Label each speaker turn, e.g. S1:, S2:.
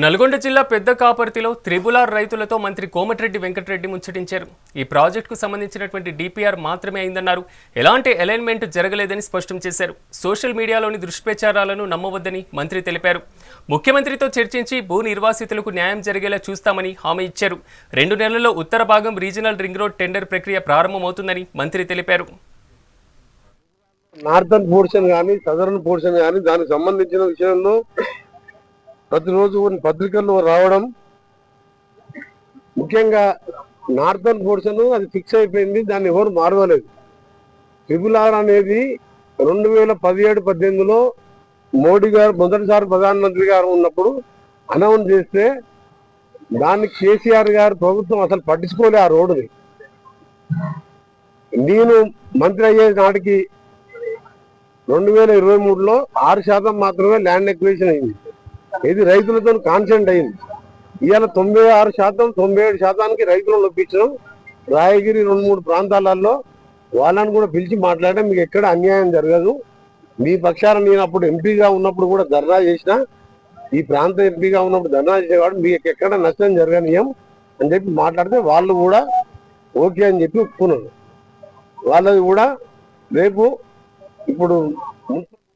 S1: నల్గొండ జిల్లా పెద్ద కాపర్తిలో త్రిబులార్ రైతులతో మంత్రి కోమటిరెడ్డి వెంకటరెడ్డి ముచ్చటించారు. ఈ ప్రాజెక్టుకు సంబంధించినటువంటి డిపిఆర్ మాత్రమే అయిందన్నారు. ఎలాంటి అలైన్మెంట్ జరగలేదని స్పష్టం చేశారు. సోషల్ మీడియాలోని దుష్ప్రచారాలను నమ్మవద్దని మంత్రి తెలిపారు. ముఖ్యమంత్రితో చర్చించి భూ నిర్వాసితులకు న్యాయం జరిగేలా చూస్తామని హామీ ఇచ్చారు. రెండు నెలల్లో ఉత్తర భాగం రీజనల్ రింగ్ రోడ్ టెండర్ ప్రక్రియ ప్రారంభమవుతుందని మంత్రి తెలిపారు.
S2: నార్థన్ పోర్షన్ కానీ సదరన్ పోర్షన్ కానీ దానికి సంబంధించిన విషయంలో ప్రతిరోజు పత్రికల్లో రావడం ముఖ్యంగా నార్థన్ పోర్షన్ అది ఫిక్స్ అయిపోయింది దాన్ని ఎవరు మారవలేదు. ట్రిపుల్ ఆర్ అనేది రెండు వేల పదిహేడు పద్దెనిమిదిలో మోడీ గారు మొదటిసారి ప్రధానమంత్రి గారు ఉన్నప్పుడు అనౌన్స్ చేస్తే దాన్ని కేసీఆర్ గారు ప్రభుత్వం అసలు పట్టించుకోలే ఆ రోడ్డుని. నేను మంత్రి అయ్యే నాటికి రెండు వేల ఇరవై మూడులో ఆరు శాతం మాత్రమే ల్యాండ్ ఎక్విజిషన్ అయింది. ఇది రైతులతో కాన్సెంట్ అయింది. ఇవాళ తొంభై ఆరు శాతం తొంభై ఏడు శాతానికి రైతులను ఒప్పించడం రాయగిరి రెండు మూడు ప్రాంతాలలో వాళ్ళని కూడా పిలిచి మాట్లాడడం మీకు ఎక్కడ అన్యాయం జరగదు. మీ పక్షాన నేను అప్పుడు ఎంపీగా ఉన్నప్పుడు కూడా ధర్నా చేసిన ఈ ప్రాంత ఎంపీగా ఉన్నప్పుడు ధర్నా చేసేవాడు మీకు ఎక్కడ నష్టం జరగనీయం అని చెప్పి మాట్లాడితే వాళ్ళు కూడా ఓకే అని చెప్పి ఒప్పుకున్నారు. వాళ్ళది కూడా రేపు ఇప్పుడు